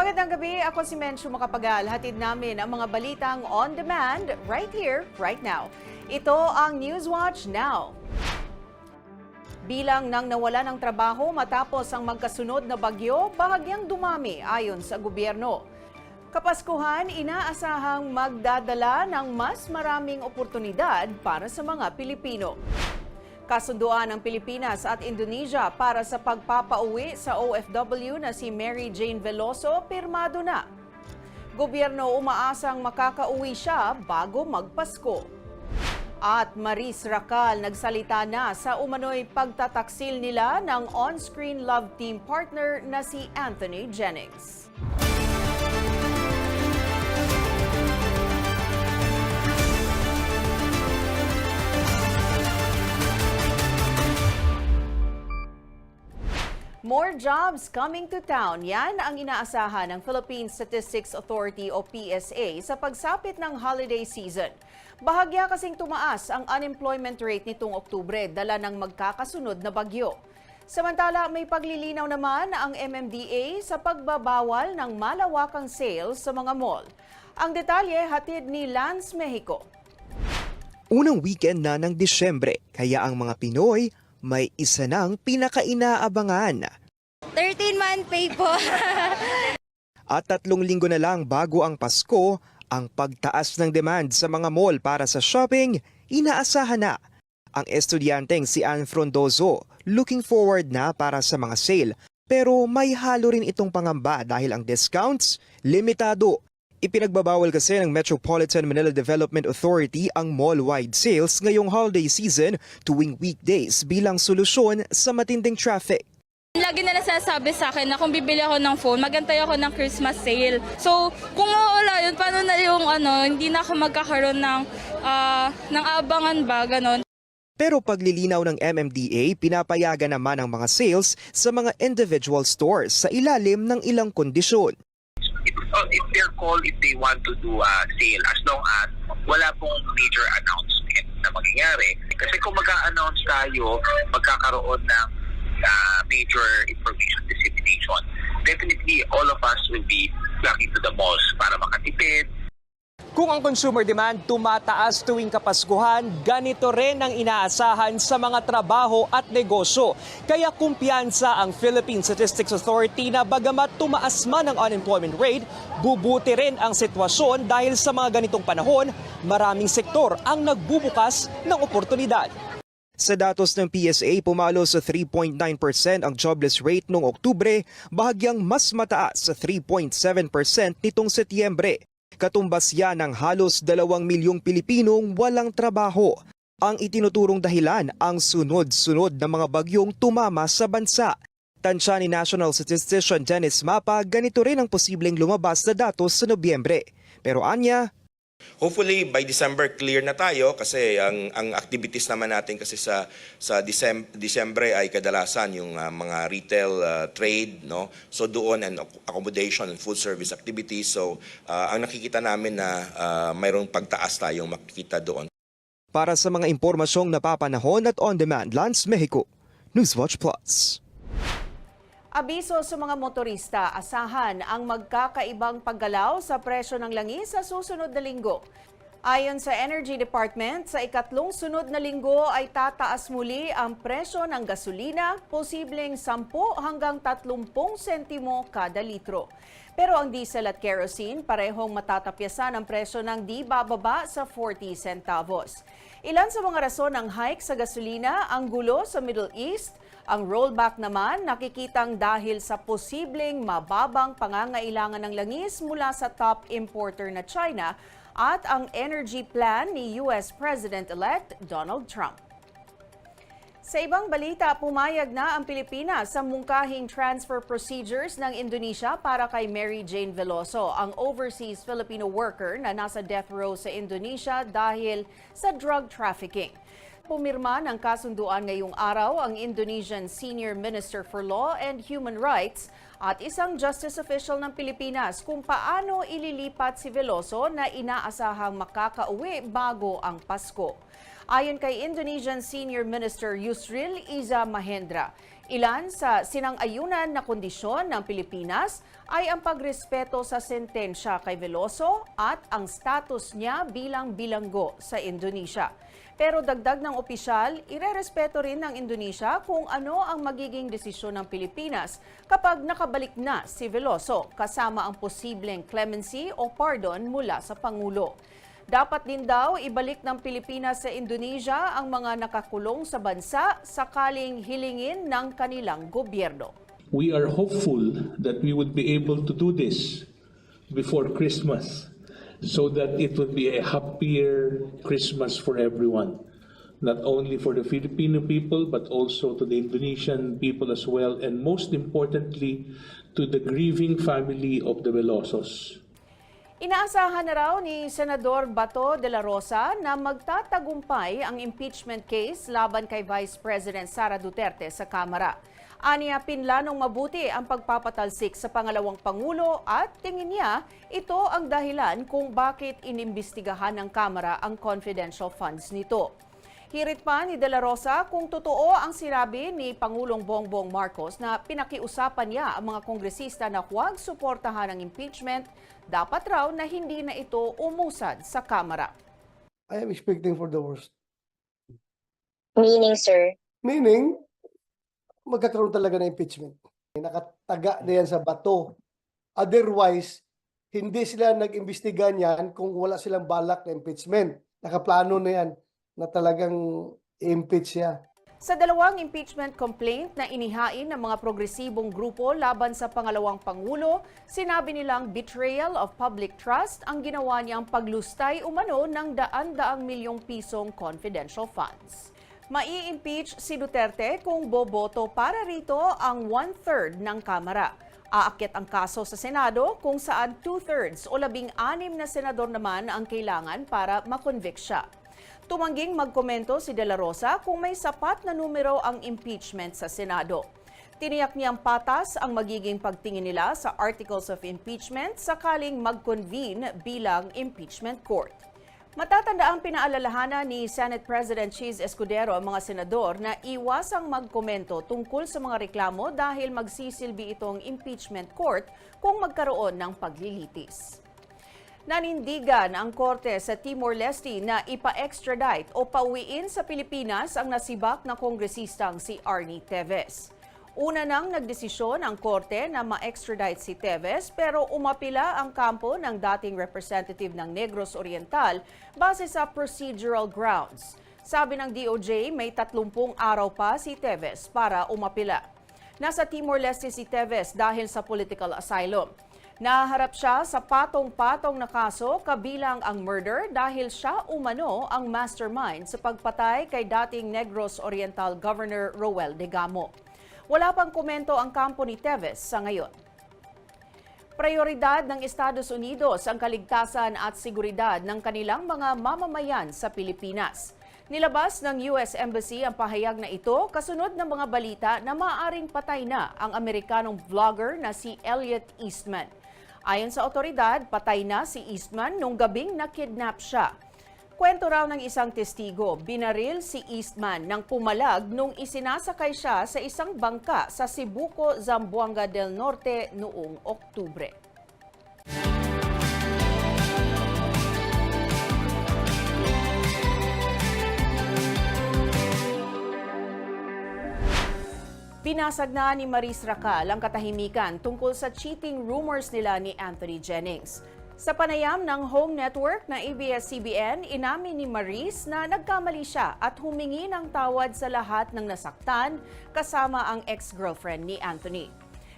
Magandang gabi, ako si Menshu Makapagal. Hatid namin ang mga balitang on demand right here, right now. Ito ang Newswatch Now. Bilang nang nawala ng trabaho matapos ang magkasunod na bagyo, bahagyang dumami ayon sa gobyerno. Kapaskuhan, inaasahang magdadala ng mas maraming oportunidad para sa mga Pilipino. Kasunduan ng Pilipinas at Indonesia para sa pagpapauwi sa OFW na si Mary Jane Veloso pirmado na. Gobyerno umaasang makakauwi siya bago magpasko. At Maris Racal nagsalita na sa umano'y pagtataksil nila ng on-screen love team partner na si Anthony Jennings. More jobs coming to town. Yan ang inaasahan ng Philippine Statistics Authority o PSA sa pagsapit ng holiday season. Bahagya kasing tumaas ang unemployment rate nitong Oktubre dala ng magkakasunod na bagyo. Samantala, may paglilinaw naman ang MMDA sa pagbabawal ng malawakang sales sa mga mall. Ang detalye hatid ni Lance Mexico. Unang weekend na ng Disyembre, kaya ang mga Pinoy may isa ng pinakainaabangan. 13-month pay po. At tatlong linggo na lang bago ang Pasko, ang pagtaas ng demand sa mga mall para sa shopping, inaasahan na. Ang estudyanteng si Ann Frondozo looking forward na para sa mga sale pero may halo rin itong pangamba dahil ang discounts limitado. Ipinagbabawal kasi ng Metropolitan Manila Development Authority ang mall-wide sales ngayong holiday season tuwing weekdays bilang solusyon sa matinding traffic. Lagi na nasasabi sa akin na kung bibili ako ng phone, magantay ako ng Christmas sale. So, kung mawala yun, paano na yung ano, hindi na ako magkakaroon ng, ah, ng abangan ba, ganon. Pero paglilinaw ng MMDA, pinapayagan naman ang mga sales sa mga individual stores sa ilalim ng ilang kondisyon. it, uh, it's their call if they want to do a sale as long as wala pong major announcement na mangyayari. Kasi kung mag-announce tayo, magkakaroon ng uh, major information dissemination, definitely all of us will be flocking to the malls para makatipid, Kung ang consumer demand tumataas tuwing Kapaskuhan, ganito rin ang inaasahan sa mga trabaho at negosyo. Kaya kumpiyansa ang Philippine Statistics Authority na bagamat tumaas man ang unemployment rate, bubuti rin ang sitwasyon dahil sa mga ganitong panahon, maraming sektor ang nagbubukas ng oportunidad. Sa datos ng PSA, pumalo sa 3.9% ang jobless rate noong Oktubre, bahagyang mas mataas sa 3.7% nitong Setyembre. Katumbas yan ng halos 2 milyong Pilipinong walang trabaho. Ang itinuturong dahilan ang sunod-sunod na mga bagyong tumama sa bansa. Tansya ni National Statistician Dennis Mapa, ganito rin ang posibleng lumabas na datos sa Nobyembre. Pero anya, Hopefully by December clear na tayo kasi ang ang activities naman natin kasi sa sa Decem- December ay kadalasan yung ah, mga retail ah, trade no. So doon and accommodation and food service activities. So ah, ang nakikita namin na ah, mayroong pagtaas tayong makikita doon. para sa mga impormasyong napapanahon at on-demand, Lance Mexico, Newswatch Plus. Abiso sa mga motorista, asahan ang magkakaibang paggalaw sa presyo ng langis sa susunod na linggo. Ayon sa Energy Department, sa ikatlong sunod na linggo ay tataas muli ang presyo ng gasolina, posibleng 10 hanggang 30 sentimo kada litro. Pero ang diesel at kerosene parehong matatapyasan ang presyo ng di bababa sa 40 centavos. Ilan sa mga rason ng hike sa gasolina ang gulo sa Middle East, ang rollback naman nakikitang dahil sa posibleng mababang pangangailangan ng langis mula sa top importer na China at ang energy plan ni US President-elect Donald Trump. Sa ibang balita, pumayag na ang Pilipinas sa mungkahing transfer procedures ng Indonesia para kay Mary Jane Veloso, ang overseas Filipino worker na nasa death row sa Indonesia dahil sa drug trafficking. Pumirma ng kasunduan ngayong araw ang Indonesian Senior Minister for Law and Human Rights at isang justice official ng Pilipinas kung paano ililipat si Veloso na inaasahang makakauwi bago ang Pasko. Ayon kay Indonesian Senior Minister Yusril Iza Mahendra, ilan sa sinang-ayunan na kondisyon ng Pilipinas ay ang pagrespeto sa sentensya kay Veloso at ang status niya bilang bilanggo sa Indonesia. Pero dagdag ng opisyal, irerespeto rin ng Indonesia kung ano ang magiging desisyon ng Pilipinas kapag nakabalik na si Veloso kasama ang posibleng clemency o pardon mula sa Pangulo. Dapat din daw ibalik ng Pilipinas sa Indonesia ang mga nakakulong sa bansa sakaling hilingin ng kanilang gobyerno. We are hopeful that we would be able to do this before Christmas so that it would be a happier Christmas for everyone. Not only for the Filipino people, but also to the Indonesian people as well, and most importantly, to the grieving family of the Velosos. Inaasahan na raw ni Senador Bato de la Rosa na magtatagumpay ang impeachment case laban kay Vice President Sara Duterte sa Kamara. Aniya pinlanong mabuti ang pagpapatalsik sa pangalawang Pangulo at tingin niya ito ang dahilan kung bakit inimbestigahan ng Kamara ang confidential funds nito. Hirit pa ni De La Rosa kung totoo ang sinabi ni Pangulong Bongbong Marcos na pinakiusapan niya ang mga kongresista na huwag suportahan ang impeachment, dapat raw na hindi na ito umusad sa Kamara. I am expecting for the worst. Meaning, sir, Meaning, magkakaroon talaga ng impeachment. Nakataga na yan sa bato. Otherwise, hindi sila nag-imbestiga niyan kung wala silang balak na impeachment. Nakaplano na yan na talagang impeach siya. Sa dalawang impeachment complaint na inihain ng mga progresibong grupo laban sa pangalawang Pangulo, sinabi nilang betrayal of public trust ang ginawa niyang paglustay umano ng daan-daang milyong pisong confidential funds. Mai-impeach si Duterte kung boboto para rito ang one-third ng Kamara. Aakyat ang kaso sa Senado kung saan two-thirds o labing-anim na senador naman ang kailangan para makonvict siya. Tumangging magkomento si De La Rosa kung may sapat na numero ang impeachment sa Senado. Tiniyak niyang patas ang magiging pagtingin nila sa articles of impeachment sakaling mag-convene bilang impeachment court. Matatanda ang pinaalalahanan ni Senate President Cheese Escudero ang mga senador na iwasang magkomento tungkol sa mga reklamo dahil magsisilbi itong impeachment court kung magkaroon ng paglilitis. Nanindigan ang korte sa Timor-Leste na ipa-extradite o pauwiin sa Pilipinas ang nasibak na kongresistang si Arnie Teves. Una nang nagdesisyon ang korte na ma-extradite si Teves pero umapila ang kampo ng dating representative ng Negros Oriental base sa procedural grounds. Sabi ng DOJ, may 30 araw pa si Teves para umapila. Nasa Timor-Leste si Teves dahil sa political asylum. Naharap siya sa patong-patong na kaso kabilang ang murder dahil siya umano ang mastermind sa pagpatay kay dating Negros Oriental Governor Roel de Gamo. Wala pang komento ang kampo ni Teves sa ngayon. Prioridad ng Estados Unidos ang kaligtasan at seguridad ng kanilang mga mamamayan sa Pilipinas. Nilabas ng US Embassy ang pahayag na ito kasunod ng mga balita na maaaring patay na ang Amerikanong vlogger na si Elliot Eastman. Ayon sa otoridad, patay na si Eastman nung gabing nakidnap siya. Kwento raw ng isang testigo, binaril si Eastman nang pumalag nung isinasakay siya sa isang bangka sa Cebuco, Zamboanga del Norte noong Oktubre. Pinasag na ni Maris Racal ang katahimikan tungkol sa cheating rumors nila ni Anthony Jennings. Sa panayam ng home network na ABS-CBN, inamin ni Maris na nagkamali siya at humingi ng tawad sa lahat ng nasaktan kasama ang ex-girlfriend ni Anthony.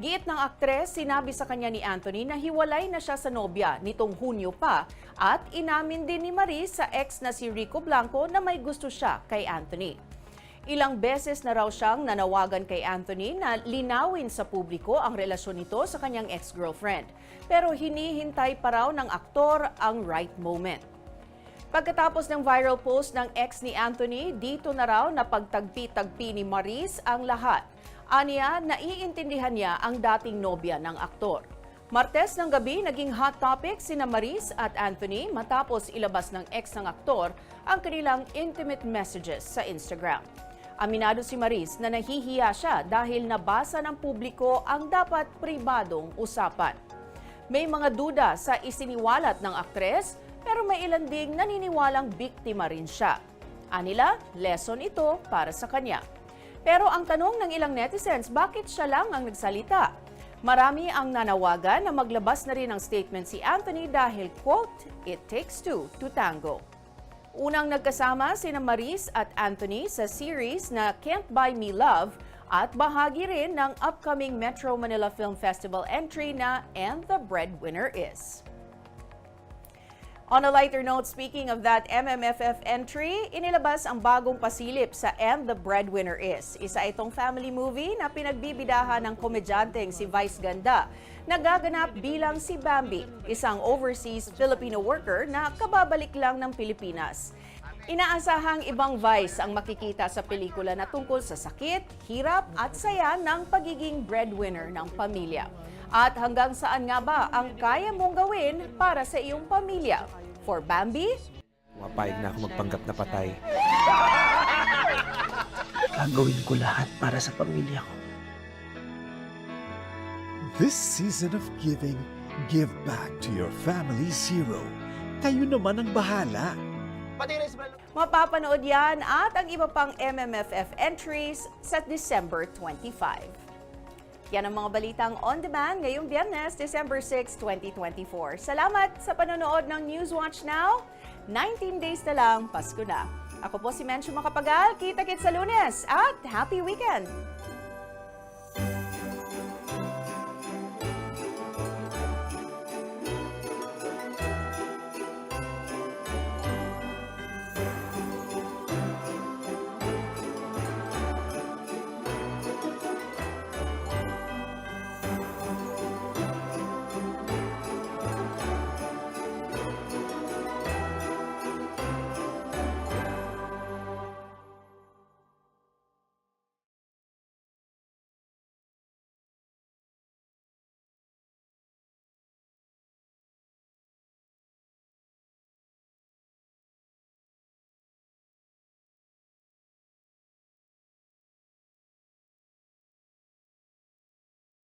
Giit ng aktres, sinabi sa kanya ni Anthony na hiwalay na siya sa nobya nitong Hunyo pa at inamin din ni Maris sa ex na si Rico Blanco na may gusto siya kay Anthony. Ilang beses na raw siyang nanawagan kay Anthony na linawin sa publiko ang relasyon nito sa kanyang ex-girlfriend. Pero hinihintay pa raw ng aktor ang right moment. Pagkatapos ng viral post ng ex ni Anthony, dito na raw na pagtagpi-tagpi ni Maris ang lahat. Aniya, naiintindihan niya ang dating nobya ng aktor. Martes ng gabi, naging hot topic sina Maris at Anthony matapos ilabas ng ex ng aktor ang kanilang intimate messages sa Instagram. Aminado si Maris na nahihiya siya dahil nabasa ng publiko ang dapat pribadong usapan. May mga duda sa isiniwalat ng aktres pero may ilan ding naniniwalang biktima rin siya. Anila, lesson ito para sa kanya. Pero ang tanong ng ilang netizens, bakit siya lang ang nagsalita? Marami ang nanawagan na maglabas na rin ng statement si Anthony dahil, quote, it takes two to tango. Unang nagkasama sina Maris at Anthony sa series na Can't Buy Me Love at bahagi rin ng upcoming Metro Manila Film Festival entry na And the Breadwinner Is. On a lighter note, speaking of that MMFF entry, inilabas ang bagong pasilip sa And the Breadwinner Is. Isa itong family movie na pinagbibidahan ng komedyanteng si Vice Ganda. Nagaganap bilang si Bambi, isang overseas Filipino worker na kababalik lang ng Pilipinas. Inaasahang ibang Vice ang makikita sa pelikula na tungkol sa sakit, hirap at saya ng pagiging breadwinner ng pamilya. At hanggang saan nga ba ang kaya mong gawin para sa iyong pamilya? For Bambi, Mapayag na ako magpanggap na patay. Gagawin ko lahat para sa pamilya ko. This season of giving, give back to your family zero. Kayo naman ang bahala. mapapanood yan at ang iba pang MMFF entries sa December 25. Yan ang mga balitang on demand ngayong Biyernes, December 6, 2024. Salamat sa panonood ng Newswatch Now. 19 days na lang, Pasko na. Ako po si Mencho Makapagal. Kita-kits sa lunes at happy weekend!